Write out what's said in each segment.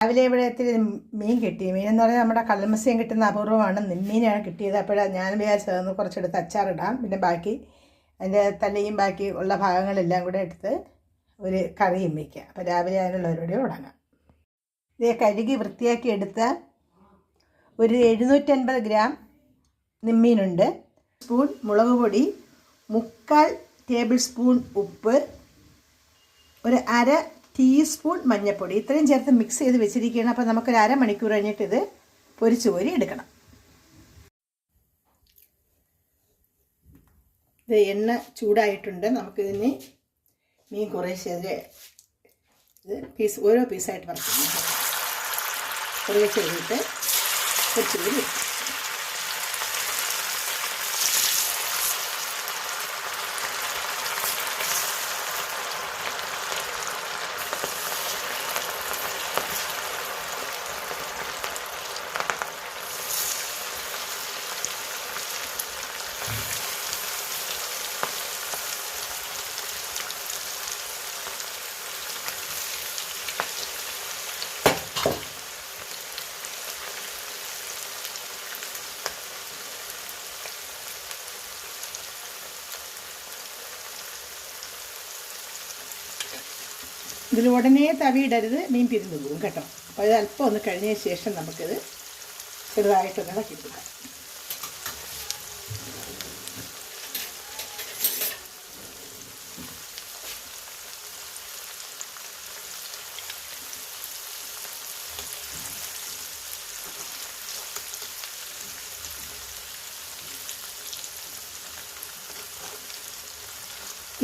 രാവിലെ ഇവിടെ ഇത്തിരി മീൻ കിട്ടി. മീൻ എന്ന് പറഞ്ഞാൽ നമ്മുടെ കള്ളമസ്യം കിട്ടുന്ന അപൂർവമാണ്. നിമ്മീനാണ് കിട്ടിയത്. അപ്പോഴാണ് ഞാൻ വിചാരിച്ചതെന്ന് കുറച്ചെടുത്ത് അച്ചാറിടാം. പിന്നെ ബാക്കി അതിന്റെ തലയും ബാക്കി ഉള്ള ഭാഗങ്ങളെല്ലാം കൂടെ എടുത്ത് ഒരു കറിയും വയ്ക്കുക അപ്പോൾ രാവിലെ അതിനുള്ള പരിപാടി തുടങ്ങാം. ഇതേ കഴുകി വൃത്തിയാക്കി എടുത്ത ഒരു എഴുന്നൂറ്റൻപത് ഗ്രാം നിമ്മീനുണ്ട് സ്പൂൺ മുളക് പൊടി മുക്കാൽ ടേബിൾ സ്പൂൺ ഉപ്പ് ഒരു അര ടീസ്പൂൺ മഞ്ഞൾപ്പൊടി ഇത്രയും ചേർത്ത് മിക്സ് ചെയ്ത് വെച്ചിരിക്കുകയാണ്. അപ്പോൾ നമുക്കൊരു അരമണിക്കൂർ കഴിഞ്ഞിട്ട് ഇത് പൊരിച്ചു കോരി എടുക്കണം. ഇത് എണ്ണ ചൂടായിട്ടുണ്ട്. നമുക്കിതിന് മീൻ കുറേശ്ശെ അതിൽ ഇത് പീസ് ഓരോ പീസായിട്ട് വറക്കണം കുറേശ്ശെ ചെയ്തിട്ട് പൊരിച്ചു കോരി എടുക്കണം ഇതിൽ ഉടനെ തവിയിടരുത് മീൻ പിരിഞ്ഞു പോകും കേട്ടോ. അപ്പോൾ ഇത് അല്പം ഒന്ന് കഴിഞ്ഞ ശേഷം നമുക്കിത് ചെറുതായിട്ടൊന്ന് ഇളക്കി കൊടുക്കാം.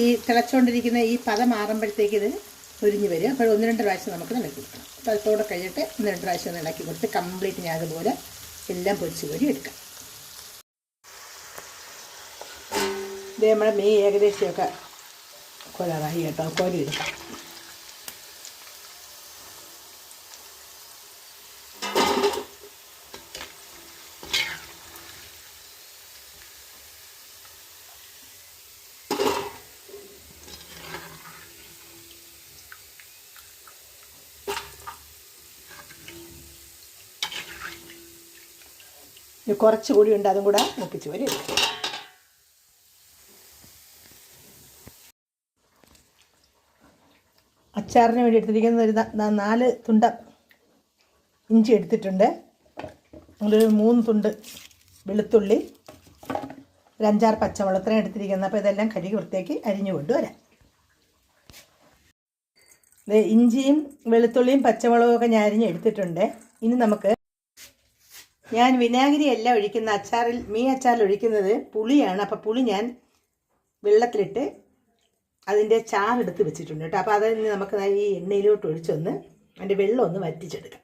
ഈ തിളച്ചുകൊണ്ടിരിക്കുന്ന ഈ പദം മാറുമ്പോഴത്തേക്ക് ഒരിഞ്ഞ് വരിക. അപ്പോൾ ഒന്ന് രണ്ട് പ്രാവശ്യം നമുക്ക് ഇളക്കി കൊടുക്കണം. അപ്പോൾ അതോടെ കഴിഞ്ഞിട്ട് ഒന്ന് രണ്ട് പ്രാവശ്യം ഒന്ന് ഇളക്കി കൊടുത്ത് കംപ്ലീറ്റ് ഞാൻ അതുപോലെ എല്ലാം പൊരിച്ച് കോരി എടുക്കാം. ഇത് നമ്മുടെ മീൻ ഏകദേശമൊക്കെ കൊലറായി കേട്ടോ. കോരി എടുക്കാം. ഇത് കുറച്ചുകൂടി ഉണ്ട് അതും കൂടെ മുപ്പിച്ച് വരും. അച്ചാറിന് വേണ്ടി എടുത്തിരിക്കുന്ന ഒരു നാല് തുണ്ട ഇഞ്ചി എടുത്തിട്ടുണ്ട്. അങ്ങനൊരു മൂന്ന് തുണ്ട് വെളുത്തുള്ളി ഒരു അഞ്ചാറ് പച്ചമുളക് ഇത്രയും എടുത്തിരിക്കുന്നത്. അപ്പോൾ ഇതെല്ലാം കഴുകി വൃത്തിയാക്കി അരിഞ്ഞു കൊണ്ടുവരാം. ഇഞ്ചിയും വെളുത്തുള്ളിയും പച്ചമുളകും ഒക്കെ ഞാൻ അരിഞ്ഞ് എടുത്തിട്ടുണ്ട്. ഇനി നമുക്ക് ഞാൻ വിനാഗിരി അല്ല ഒഴിക്കുന്ന അച്ചാറിൽ മീൻ അച്ചാറിൽ ഒഴിക്കുന്നത് പുളിയാണ്. അപ്പോൾ പുളി ഞാൻ വെള്ളത്തിലിട്ട് അതിന്റെ ചാറെടുത്ത് വെച്ചിട്ടുണ്ട് കേട്ടോ. അപ്പോൾ അതിന് നമുക്ക് ഈ എണ്ണയിലോട്ട് ഒഴിച്ചൊന്ന് അതിന്റെ വെള്ളം ഒന്ന് വറ്റിച്ചെടുക്കാം.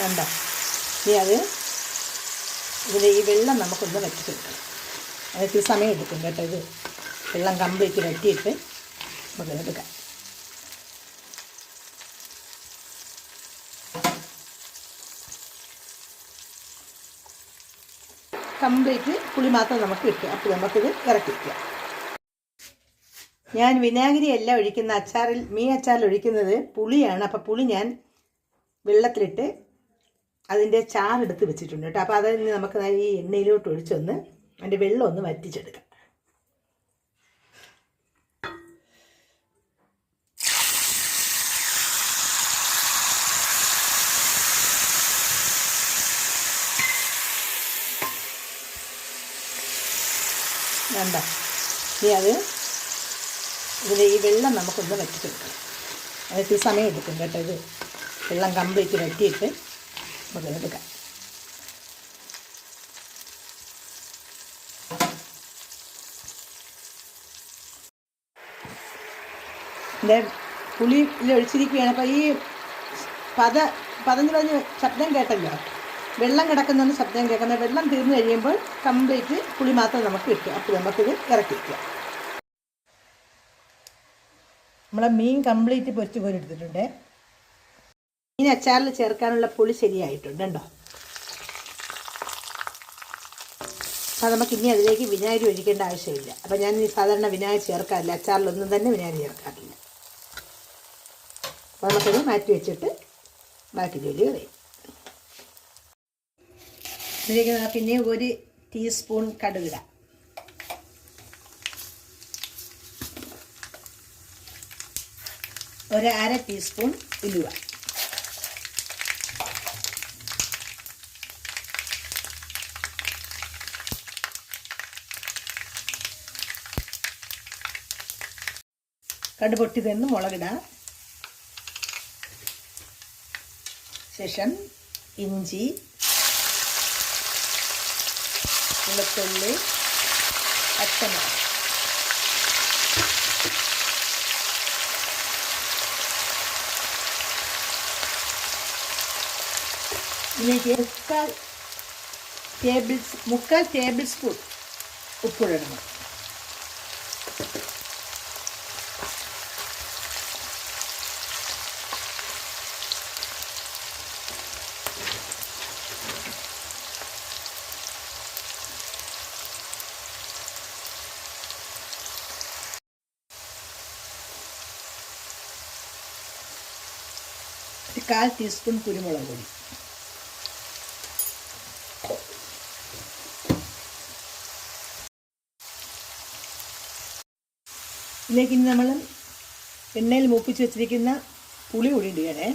വേണ്ട ഇനി അത് ഇതിൽ ഈ വെള്ളം നമുക്കൊന്ന് വറ്റിച്ചെടുക്കണം അതൊക്കെ സമയം എടുക്കും കേട്ടോ ഇത് വെള്ളം കംപ്ലീറ്റ് വറ്റിയിട്ട് നമുക്ക് എടുക്കാം. കംപ്ലീറ്റ് പുളി മാത്രം നമുക്ക് കിട്ടും അപ്പോൾ നമുക്കിത് ഇറക്കി ഞാൻ വിനാഗിരി അല്ല ഒഴിക്കുന്ന അച്ചാറിൽ മീൻ അച്ചാറിൽ ഒഴിക്കുന്നത് പുളിയാണ്. അപ്പോൾ പുളി ഞാൻ വെള്ളത്തിലിട്ട് അതിന്റെ ചാറെടുത്ത് വെച്ചിട്ടുണ്ട് കേട്ടോ. അപ്പോൾ അതിന് നമുക്ക് ഈ എണ്ണയിലോട്ട് ഒഴിച്ചൊന്ന് അതിന്റെ വെള്ളം ഒന്ന് വറ്റിച്ചെടുക്കാം. വേണ്ട ഇനി അത് ഇതിൽ ഈ വെള്ളം നമുക്കൊന്ന് വറ്റിച്ചെടുക്കണം. അതിന് സമയം എടുക്കും കേട്ടോ ഇത്. വെള്ളം കംപ്ലീറ്റ് വറ്റിയിട്ട് നമുക്ക് എടുക്കാം എന്റെ പുളി ഒഴിച്ചിരിക്കുകയാണ്. അപ്പോൾ ഈ പത പതഞ്ഞ് പതഞ്ഞ് ശബ്ദം കേട്ടല്ലോ. വെള്ളം കിടക്കുന്ന ശബ്ദം കേൾക്കുന്നത് വെള്ളം തീർന്നു കഴിയുമ്പോൾ കംപ്ലീറ്റ് പുളി മാത്രം നമുക്ക് കിട്ടും. അപ്പോൾ നമുക്കിത് ഇറക്കി വയ്ക്കാം നമ്മളെ മീൻ കംപ്ലീറ്റ് പൊരിച്ച് കോരി ഇനി അച്ചാറിൽ ചേർക്കാനുള്ള പുളി ശരിയായിട്ടുണ്ട് കേട്ടോ. അപ്പം നമുക്ക് ഇനി അതിലേക്ക് വിനാഗിരി ഒഴിക്കേണ്ട ആവശ്യമില്ല. അപ്പം ഞാൻ ഈ സാധാരണ വിനാഗിരി ചേർക്കാറില്ല. അച്ചാറിലൊന്നും തന്നെ വിനാഗിരി ചേർക്കാറില്ല. അപ്പോൾ നമുക്കത് മാറ്റി വെച്ചിട്ട് ബാക്കി ജോലി പറയും ഇതിലേക്ക് നമുക്ക് ഇനി ഒരു ടീസ്പൂൺ കടുകിടാം. ഒരു അര ടീസ്പൂൺ ഉലുവ. കടു പൊട്ടി തന്ന് മുളകിടാം. ശേഷം ഇഞ്ചി വെളുത്തുള്ളി പച്ചമുളക്. ഇതിലേക്ക് മുക്കാൽ ടേബിൾ മുക്കാൽ ടേബിൾ സ്പൂൺ ഉപ്പിടണം. ഒരു കാൽ ടീസ്പൂൺ കുരുമുളക് പൊടി. ഇതിലേക്ക് ഇനി നമ്മൾ എണ്ണയിൽ മൂപ്പിച്ച് വെച്ചിരിക്കുന്ന പുളി കൂടി ഇടുകയാണേ.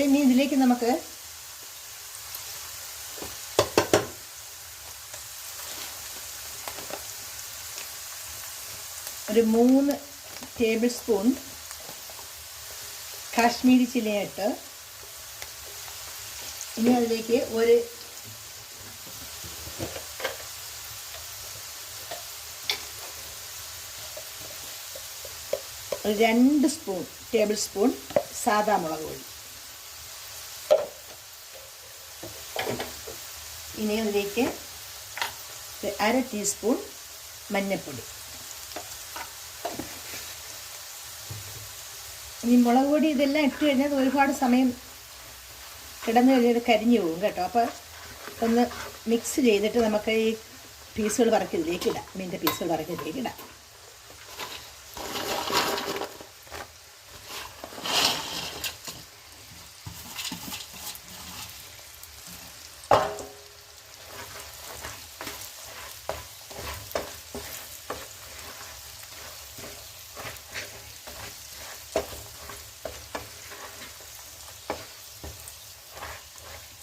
അപ്പം ഇനി ഇതിലേക്ക് നമുക്ക് ഒരു മൂന്ന് ടേബിൾ സ്പൂൺ കാശ്മീരി ചില്ലയിട്ട് ഇനി അതിലേക്ക് ഒരു രണ്ട് സ്പൂൺ ടേബിൾ സ്പൂൺ സാധാ മുളക് പൊടി. ഇനി അതിലേക്ക് അര ടീസ്പൂൺ മഞ്ഞൾപ്പൊടി. ഈ മുളക് പൊടി ഇതെല്ലാം ഇട്ട് കഴിഞ്ഞാൽ ഒരുപാട് സമയം കിടന്നു കഴിഞ്ഞാൽ കരിഞ്ഞു പോകും കേട്ടോ. അപ്പോൾ ഒന്ന് മിക്സ് ചെയ്തിട്ട് നമുക്ക് ഈ പീസുകൾ വറക്കിതിലേക്ക് ഇടാം. മീന്റെ പീസുകൾ വറക്കിതിലേക്ക് ഇടാം.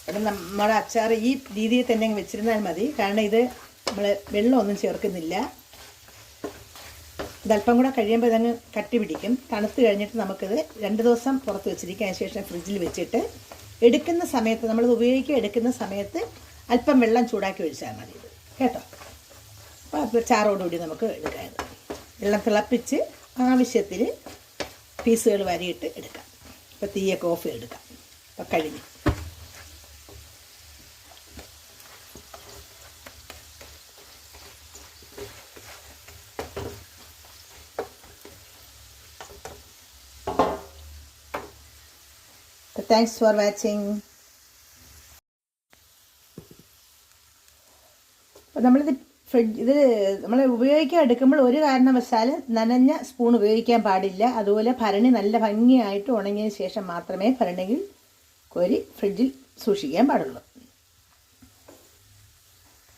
അപ്പം നമ്മുടെ അച്ചാർ ഈ രീതിയിൽ തന്നെ വെച്ചിരുന്നാൽ മതി. കാരണം ഇത് നമ്മൾ വെള്ളമൊന്നും ചേർക്കുന്നില്ല. ഇതല്പം കൂടെ കഴിയുമ്പോൾ ഇതങ്ങ് കട്ടി പിടിക്കും. തണുത്ത് കഴിഞ്ഞിട്ട് നമുക്കിത് രണ്ട് ദിവസം പുറത്ത് വെച്ചിരിക്കും. ശേഷം ഫ്രിഡ്ജിൽ വെച്ചിട്ട് എടുക്കുന്ന സമയത്ത് നമ്മളിത് ഉപയോഗിക്കുക എടുക്കുന്ന സമയത്ത് അല്പം വെള്ളം ചൂടാക്കി ഒഴിച്ചാൽ മതി. ഇത് കേട്ടോ അപ്പോൾ ചാറോടുകൂടി നമുക്ക് എടുക്കാം വെള്ളം തിളപ്പിച്ച് ആവശ്യത്തിന് പീസുകൾ വരിയിട്ട് എടുക്കാം. അപ്പോൾ തീയൊക്കെ ഓഫ് എടുക്കാം അപ്പോൾ കഴിഞ്ഞു. Thanks for watching. അപ്പോൾ നമ്മളിത് ഫ്രിഡ്ജ് ഇത് നമ്മൾ ഉപയോഗിക്കാൻ എടുക്കുമ്പോൾ ഒരു കാരണവശാൽ നനഞ്ഞ സ്പൂൺ ഉപയോഗിക്കാൻ പാടില്ല. അതുപോലെ ഭരണി നല്ല ഭംഗിയായിട്ട് ഉണങ്ങിയതിന് ശേഷം മാത്രമേ ഭരണിയിൽ കോരി ഫ്രിഡ്ജിൽ സൂക്ഷിക്കാൻ പാടുള്ളൂ.